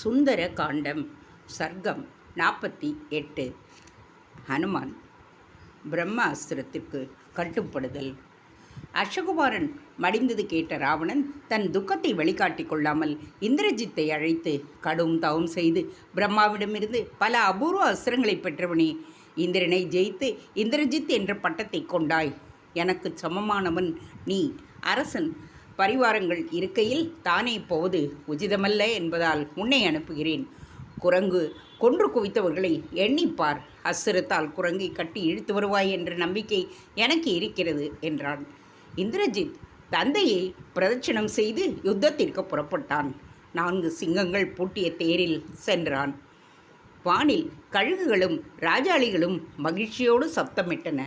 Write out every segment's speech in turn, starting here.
சுந்தர காண்டம் சர்க்கம் நாற்பத்தி எட்டு. ஹனுமான் பிரம்ம அஸ்திரத்திற்கு கட்டுப்படுதல். அஷகுமாரன் மடிந்தது கேட்ட ராவணன் தன் துக்கத்தை வழிகாட்டி கொள்ளாமல் இந்திரஜித்தை அழைத்து கடும் தவம் செய்து பிரம்மாவிடமிருந்து பல அபூர்வ அஸ்திரங்களை பெற்றவனே இந்திரனை ஜெயித்து இந்திரஜித் என்ற பட்டத்தை கொண்டாய். எனக்கு சமமானவன் நீ அரசன் பரிவாரங்கள் இருக்கையில் தானே போவது உச்சிதமல்ல என்பதால் உன்னை அனுப்புகிறேன். குரங்கு கொன்று குவித்தவர்களை எண்ணிப்பார். அசுரத்தால் குரங்கை கட்டி இழுத்து வருவாய் என்ற நம்பிக்கை எனக்கு இருக்கிறது என்றான். இந்திரஜித் தந்தையை பிரதட்சணம் செய்து யுத்தத்திற்கு புறப்பட்டான். நான்கு சிங்கங்கள் பூட்டிய தேரில் சென்றான். வானில் கழுகுகளும் ராஜாளிகளும் மகிழ்ச்சியோடு சப்தமிட்டன.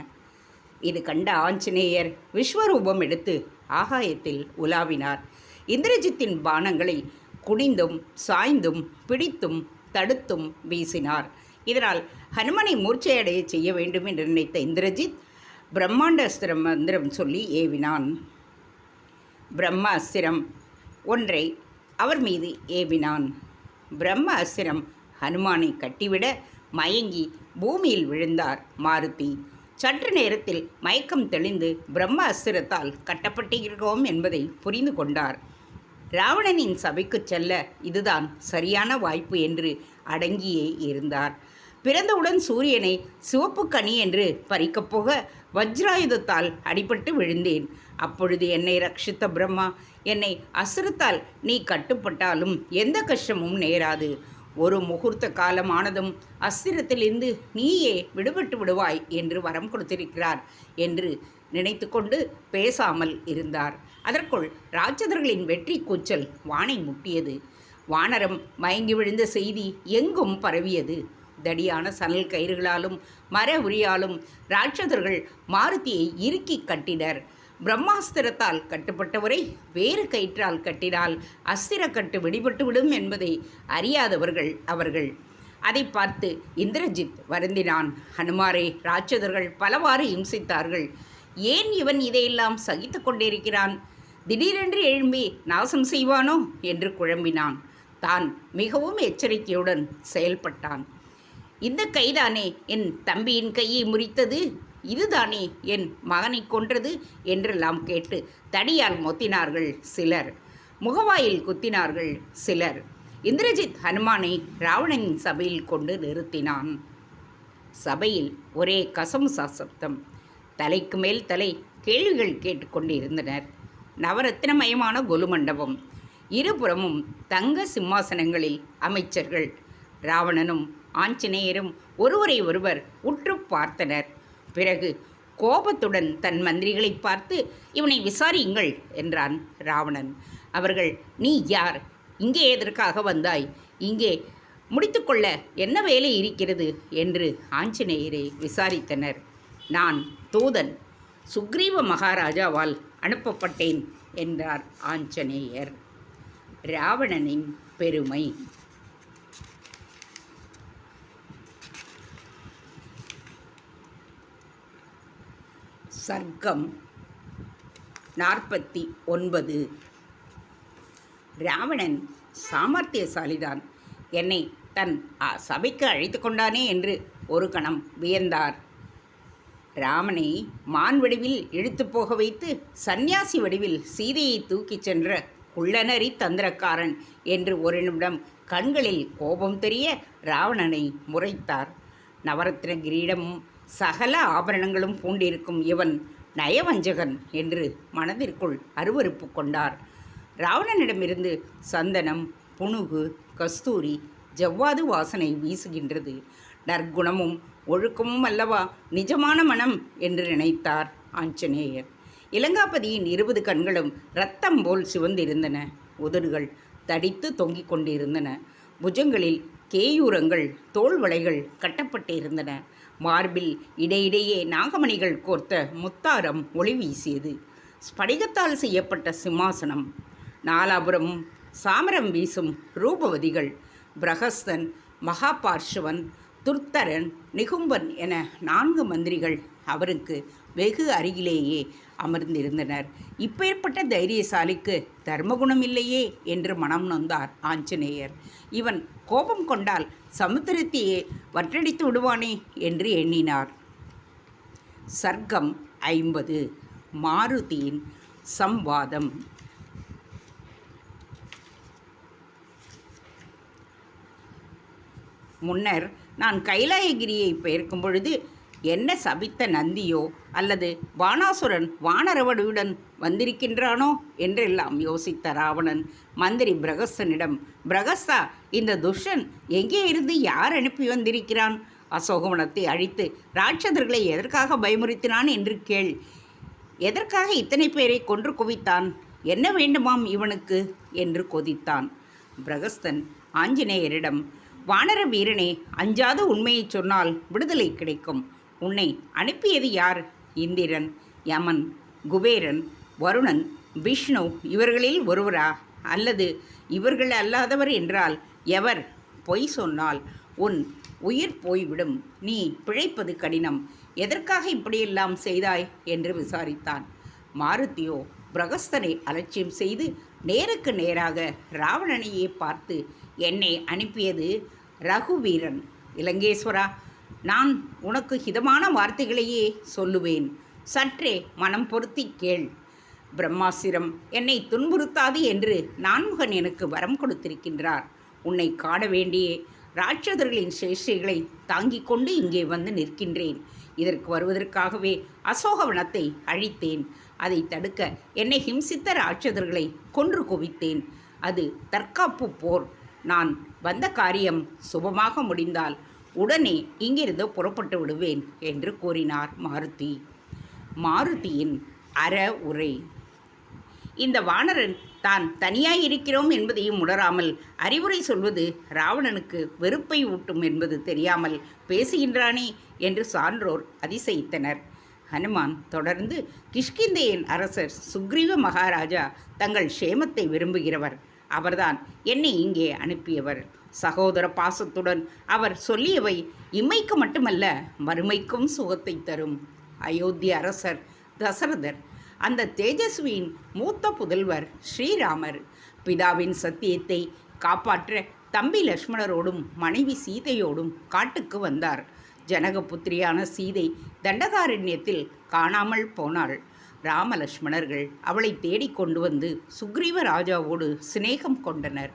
இது கண்ட ஆஞ்சநேயர் விஸ்வரூபம் எடுத்து ஆகாயத்தில் உலாவினார். இந்திரஜித்தின் பானங்களை குனிந்தும் சாய்ந்தும் பிடித்தும் தடுத்தும் வீசினார். இதனால் ஹனுமனை மூர்ச்சையடைய செய்ய வேண்டும் என்று நினைத்த இந்திரஜித் பிரம்மாண்ட அஸ்திரம் மந்திரம் சொல்லி ஏவினான். பிரம்ம அஸ்திரம் ஒன்றை அவர் மீது ஏவினான். பிரம்ம அஸ்திரம் ஹனுமானை கட்டிவிட மயங்கி பூமியில் விழுந்தார் மாருதி. சற்று நேரத்தில் மயக்கம் தெளிந்து பிரம்ம அஸ்திரத்தால் கட்டப்பட்டிருக்கிறோம் என்பதை புரிந்து கொண்டார். ராவணனின் சபைக்குச் செல்ல இதுதான் சரியான வாய்ப்பு என்று அடங்கியே இருந்தார். பிறந்தவுடன் சூரியனை சிவப்பு கனி என்று பறிக்கப் போக வஜ்ராயுதத்தால் அடிபட்டு விழுந்தேன். அப்பொழுது என்னை ரட்சித்த பிரம்மா என்னை அசுரத்தால் நீ கட்டுப்பட்டாலும் எந்த கஷ்டமும் நேராது. ஒரு முகூர்த்த காலமானதும் அஸ்திரத்திலிருந்து நீயே விடுபட்டு விடுவாய் என்று வரம் கொடுத்திருக்கிறார் என்று நினைத்து கொண்டு பேசாமல் இருந்தார். அதற்குள் ராட்சதர்களின் வெற்றி கூச்சல் வானை முட்டியது. வானரம் மயங்கி விழுந்த செய்தி எங்கும் பரவியது. தடியான சணல் கயிறுகளாலும் மர உரியாலும் ராட்சதர்கள் மாருதியை இறுக்கி கட்டினர். பிரம்மாஸ்திரத்தால் கட்டுப்பட்டவரை வேறு கயிற்றால் கட்டினால் அஸ்திரக்கட்டு விடுபட்டுவிடும் என்பதை அறியாதவர்கள் அவர்கள். அதை பார்த்து இந்திரஜித் வருந்தினான். ஹனுமாரே ராட்சதர்கள் பலவாறு இம்சித்தார்கள். ஏன் இவன் இதையெல்லாம் சகித்து கொண்டிருக்கிறான்? திடீரென்று எழும்பி நாசம் செய்வானோ? என்று குழம்பினான். தான் மிகவும் எச்சரிக்கையுடன் செயல்பட்டான். இந்த கைதானே? என் தம்பியின் கையை முறித்தது? இதுதானே என் மகனை கொன்றது என்றெல்லாம் கேட்டு தடியால் மொத்தினார்கள் சிலர். முகவாயில் குத்தினார்கள் சிலர். இந்திரஜித் ஹனுமானை ராவணனின் சபையில் கொண்டு நிறுத்தினான். சபையில் ஒரே கசமுசா சப்தம் தலைக்கு மேல் தலை கேள்விகள் கேட்டுக்கொண்டிருந்தனர். நவரத்னமயமான கொலுமண்டபம். இருபுறமும் தங்க சிம்மாசனங்களில் அமைச்சர்கள். ராவணனும் ஆஞ்சநேயரும் ஒருவரை ஒருவர் உற்று பார்த்தனர். பிறகு கோபத்துடன் தன் மந்திரிகளை பார்த்து இவனை விசாரியுங்கள் என்றான் ராவணன். அவர்கள் நீ யார்? இங்கே எதற்காக வந்தாய்? இங்கே முடித்துக்கொள்ள என்ன வேலை இருக்கிறது? என்று ஆஞ்சநேயரை விசாரித்தனர். நான் தூதன். சுக்ரீவ மகாராஜாவால் அனுப்பப்பட்டேன் என்றார் ஆஞ்சநேயர். ராவணனின் பெருமை சர்க்கம் நாற்பத்தி ஒன்பது. ராவணன் சாமர்த்தியசாலிதான். என்னை தன் அ, சபைக்கு அழைத்து கொண்டானே என்று ஒரு கணம் வியந்தார். ராமனை மான் வடிவில் இழுத்து போக வைத்து சந்நியாசி வடிவில் சீதையை தூக்கிச் சென்ற குள்ளநரி தந்திரக்காரன் என்று ஒரு நிமிடம் கண்களில் கோபம் தெரிய ராவணனை முறைத்தார். நவரத்ன கிரீடமும் சகல ஆபரணங்களும் பூண்டிருக்கும் இவன் நயவஞ்சகன் என்று மனதிற்குள் அருவருப்பு கொண்டார். ராவணனிடமிருந்து சந்தனம் புணுகு கஸ்தூரி ஜவ்வாது வாசனை வீசுகின்றது. நற்குணமும் ஒழுக்கமும் அல்லவா நிஜமான மனம் என்று நினைத்தார் ஆஞ்சநேயர். இலங்காபதியின் இருபது கண்களும் ரத்தம் போல் சிவந்திருந்தன. உதடுகள் தடித்து தொங்கிக் கொண்டிருந்தன. புஜங்களில் கேயூரங்கள் தோள்வளைகள் கட்டப்பட்டிருந்தன. மார்பில் இடையிடையே நாகமணிகள் கோர்த்த முத்தாரம் ஒளி வீசியது. ஸ்படிகத்தால் செய்யப்பட்ட சிம்மாசனம். நாலாபுரம் சாமரம் வீசும் ரூபவதிகள். பிரகஸ்தன் மகாபார்ஷவன் துர்த்தரன் நிகும்பன் என நான்கு மந்திரிகள் அவருக்கு வெகு அருகிலேயே அமர்ந்திருந்தனர். இப்பேற்பட்ட தைரியசாலிக்கு தர்மகுணம் இல்லையே என்று மனம் நொந்தார் ஆஞ்சநேயர். இவன் கோபம் கொண்டால் சமுத்திரத்தையே வற்றடித்து விடுவானே என்று எண்ணினார். சர்க்கம் ஐம்பது மாருதியின் சம்வாதம் முன்னர் நான் கைலாயகிரியை பெயர்க்கும் பொழுது என்ன சபித்த நந்தியோ அல்லது வானாசுரன் வானரவடுடன் வந்திருக்கின்றானோ என்றெல்லாம் யோசித்த ராவணன் மந்திரி பிரகஸ்தனிடம் பிரகஸ்தா இந்த துஷ்டன் எங்கே இருந்து யார் அனுப்பி வந்திருக்கிறான்? அசோகவனத்தை அழித்து ராட்சதர்களை எதற்காக பயமுறுத்தினான் என்று கேள். எதற்காக இத்தனை பேரை கொன்று குவித்தான்? என்ன வேண்டுமாம் இவனுக்கு? என்று கொதித்தான். பிரகஸ்தன் ஆஞ்சநேயரிடம் வானர வீரனே அஞ்சாத உண்மையை சொன்னால் விடுதலை கிடைக்கும். உன்னை அனுப்பியது யார்? இந்திரன் யமன் குபேரன் வருணன் விஷ்ணு இவர்களில் ஒருவரா? அல்லது இவர்கள் அல்லாதவர் என்றால் எவர்? பொய் சொன்னால் உன் உயிர் போய்விடும். நீ பிழைப்பது கடினம். எதற்காக இப்படியெல்லாம் செய்தாய்? என்று விசாரித்தான். மாருத்தியோ பிரகஸ்தனை அலட்சியம் செய்து நேருக்கு நேராக ராவணனையே பார்த்து என்னை அனுப்பியது ரகுவீரன். இலங்கேஸ்வரா நான் உனக்கு ஹிதமான வார்த்தைகளையே சொல்லுவேன். சற்றே மனம் பொருத்தி கேள். பிரம்மாசிரம் என்னை துன்புறுத்தாது என்று நான்முகன் எனக்கு வரம் கொடுத்திருக்கின்றார். உன்னை காட வேண்டியே ராட்சதர்களின் சேஷைகளை தாங்கிக் கொண்டு இங்கே வந்து நிற்கின்றேன். இதற்கு வருவதற்காகவே அசோகவனத்தை அழித்தேன். அதை தடுக்க என்னை ஹிம்சித்த ராட்சதர்களை கொன்று குவித்தேன். அது தற்காப்பு போர். நான் வந்த காரியம் சுபமாக முடிந்தால் உடனே இங்கிருந்து புறப்பட்டு விடுவேன் என்று கூறினார் மாருதி. மாருதியின் அற உரை. இந்த வானரன் தான் தனியாய் இருக்கிறோம் என்பதையும் உணராமல் அறிவுரை சொல்வது ராவணனுக்கு வெறுப்பை ஊட்டும் என்பது தெரியாமல் பேசுகின்றானே என்று சான்றோர் அதிசயித்தனர். ஹனுமான் தொடர்ந்து கிஷ்கிந்தையின் அரசர் சுக்ரீவ மகாராஜா தங்கள் க்ஷேமத்தை விரும்புகிறவர். அவர்தான் என்னை இங்கே அனுப்பியவர். சகோதர பாசத்துடன் அவர் சொல்லியவை இம்மைக்கு மட்டுமல்ல மறுமைக்கும் சுகத்தை தரும். அயோத்திய அரசர் தசரதர் அந்த தேஜஸ்வியின் மூத்த புதல்வர் ஸ்ரீராமர் பிதாவின் சத்தியத்தை காப்பாற்ற தம்பி லக்ஷ்மணரோடும் மனைவி சீதையோடும் காட்டுக்கு வந்தார். ஜனகபுத்திரியான சீதை தண்டகாரண்யத்தில் காணாமல் போனாள். ராமலக்ஷ்மணர்கள் அவளை தேடிக் கொண்டு வந்து சுக்ரீவ ராஜாவோடு சிநேகம் கொண்டனர்.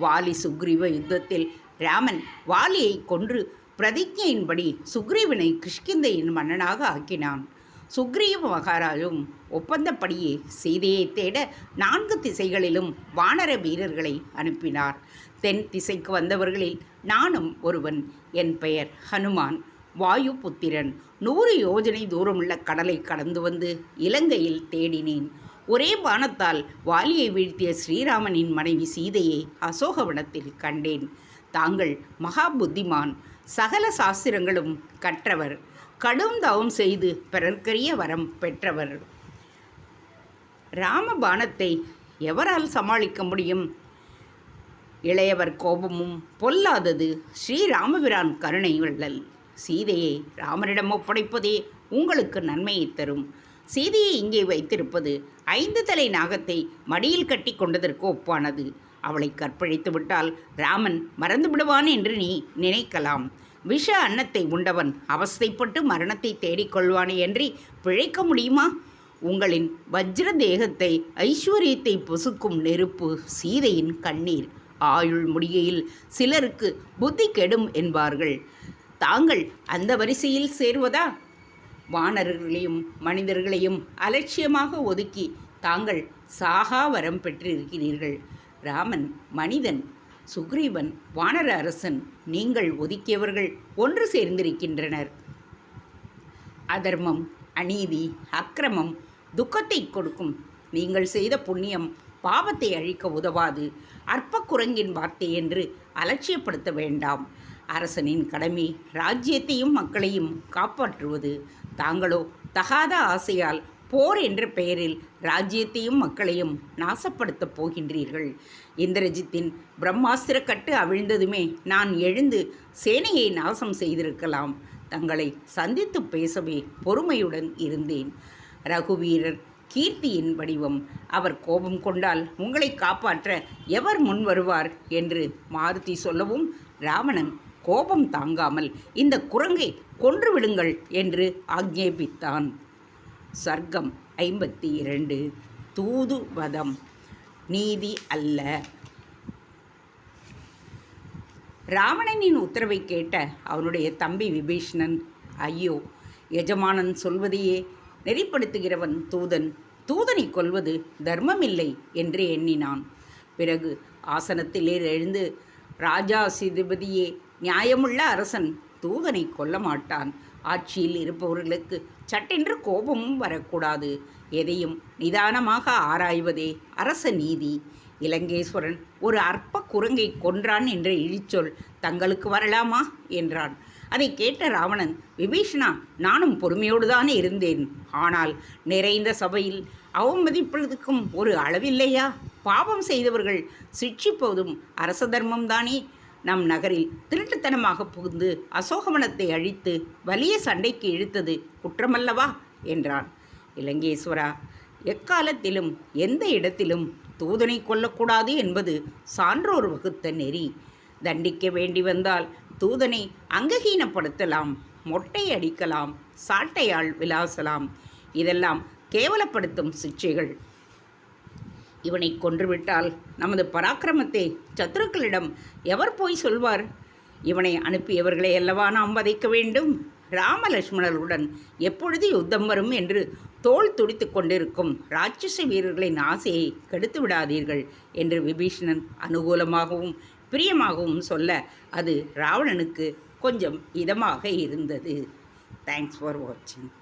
வாலி சுக்ரீவ யுத்தத்தில் ராமன் வாலியை கொன்று பிரதிஜையின்படி சுக்ரீவனை கிஷ்கிந்தையின் மன்னனாக ஆக்கினான். சுக்ரீவ மகாராஜும் ஒப்பந்தப்படியே சீதையை தேட நான்கு திசைகளிலும் வானர வீரர்களை அனுப்பினார். தென் திசைக்கு வந்தவர்களில் நானும் ஒருவன். என் பெயர் ஹனுமான். வாயு புத்திரன். நூறு யோஜனை தூரமுள்ள கடலை கடந்து வந்து இலங்கையில் தேடினேன். ஒரே பானத்தால் வாலியை வீழ்த்திய ஸ்ரீராமனின் மனைவி சீதையை அசோகவனத்தில் கண்டேன். தாங்கள் மகா புத்திமான் சகல சாஸ்திரங்களும் கற்றவர். கடும் தவம் செய்து பிறர்க்கரிய வரம் பெற்றவர். ராமபானத்தை எவரால் சமாளிக்க முடியும்? இளையவர் கோபமும் பொல்லாதது ஸ்ரீராமபிரான் கருணை வள்ளல் சீதையை ராமரிடம் ஒப்படைப்பதே உங்களுக்கு நன்மையை தரும். சீதையை இங்கே வைத்திருப்பது ஐந்து தலை நாகத்தை மடியில் கட்டி கொண்டதற்கு ஒப்பானது. அவளை கற்பழித்து விட்டால் ராமன் மறந்து விடுவான் என்று நீ நினைக்கலாம். விஷ அன்னத்தை உண்டவன் அவஸ்தைப்பட்டு மரணத்தை தேடிக்கொள்வானே என்று பிழைக்க முடியுமா? உங்களின் வஜ்ர தேகத்தை ஐஸ்வர்யத்தை பொசுக்கும் நெருப்பு சீதையின் கண்ணீர். ஆயுள் முடிகையில் சிலருக்கு புத்தி கெடும் என்பார்கள். தாங்கள் அந்த வரிசையில் சேர்வதா? வானர்களையும் மனிதர்களையும் அலட்சியமாக ஒதுக்கி தாங்கள் சாகா வரம் பெற்றிருக்கிறீர்கள். ராமன் மனிதன் சுக்ரீவன் வானர அரசன் நீங்கள் ஒதுக்கியவர்கள் ஒன்று சேர்ந்திருக்கின்றனர். அதர்மம் அநீதி அக்கிரமம் துக்கத்தை கொடுக்கும். நீங்கள் செய்த புண்ணியம் பாவத்தை அழிக்க உதவாது. அற்ப குரங்கின் வார்த்தை என்று அலட்சியப்படுத்த வேண்டாம். அரசனின் கடமை ராஜ்யத்தையும் மக்களையும் காப்பாற்றுவது. தாங்களோ தகாத ஆசையால் போர் என்ற பெயரில் ராஜ்யத்தையும் மக்களையும் நாசப்படுத்தப் போகின்றீர்கள். இந்திரஜித்தின் பிரம்மாஸ்திர கட்டு அவிழ்ந்ததுமே நான் எழுந்து சேனையை நாசம் செய்திருக்கலாம். தங்களை சந்தித்து பேசவே பொறுமையுடன் இருந்தேன். ரகுவீரர் கீர்த்தியின் வடிவம் அவர் கோபம் கொண்டால் உங்களை காப்பாற்ற எவர் முன் வருவார்? என்று மாருதி சொல்லவும் ராவணன் கோபம் தாங்காமல் இந்த குரங்கை கொன்றுவிடுங்கள் என்று ஆக்ஞேபித்தான். சர்க்கம் ஐம்பத்தி இரண்டு. தூதுவதம் நீதி அல்ல. ராவணனின் உத்தரவை கேட்ட அவனுடைய தம்பி விபீஷ்ணன் ஐயோ எஜமானன் சொல்வதையே நெறிப்படுத்துகிறவன் தூதன். தூதனை கொல்வது தர்மமில்லை என்று எண்ணினான். பிறகு ஆசனத்திலே எழுந்து ராஜா சிதுபதியே நியாயமுள்ள அரசன் தூதனை கொல்ல மாட்டான். ஆட்சியில் இருப்பவர்களுக்கு சட்டென்று கோபமும் வரக்கூடாது. எதையும் நிதானமாக ஆராய்வதே அரச நீதி. இலங்கேஸ்வரன் ஒரு அற்ப குரங்கை கொன்றான் என்ற இழிச்சொல் தங்களுக்கு வரலாமா? என்றான். அதை கேட்ட ராவணன் விபீஷணா நானும் பொறுமையோடு தானே இருந்தேன். ஆனால் நிறைந்த சபையில் அவமதிப்பதற்கும் ஒரு அளவில்லையா? பாவம் செய்தவர்கள் சிட்சிப்பதும் அரச தர்மம்தானே நம் நகரில் திருட்டுத்தனமாக புகுந்து அசோகவனத்தை அழித்து வலிய சண்டைக்கு இழுத்தது குற்றமல்லவா? என்றான். இலங்கேஸ்வரா எக்காலத்திலும் எந்த இடத்திலும் தூதனை கொல்லக்கூடாது என்பது சான்றோர் வகுத்த நெறி. தண்டிக்க வேண்டி வந்தால் தூதனை அங்ககீனப்படுத்தலாம் மொட்டை அடிக்கலாம் சாட்டையால் விலாசலாம். இதெல்லாம் கேவலப்படுத்தும் சிக்ஷைகள் இவனை கொன்றுவிட்டால் நமது பராக்கிரமத்தை சத்துருக்களிடம் எவர் போய் சொல்வார்? இவனை அனுப்பியவர்களை அல்லவா நாம் வதைக்க வேண்டும்? ராமலட்சுமணர்களுடன் எப்பொழுது யுத்தம் வரும் என்று தோல் துடித்து கொண்டிருக்கும் ராட்சச வீரர்களின் ஆசையை கெடுத்து விடாதீர்கள் என்று விபீஷணன் அனுகூலமாகவும் பிரியமாகவும் சொல்ல அது ராவணனுக்கு கொஞ்சம் இதமாக இருந்தது. தேங்க்ஸ் ஃபார் வாட்சிங்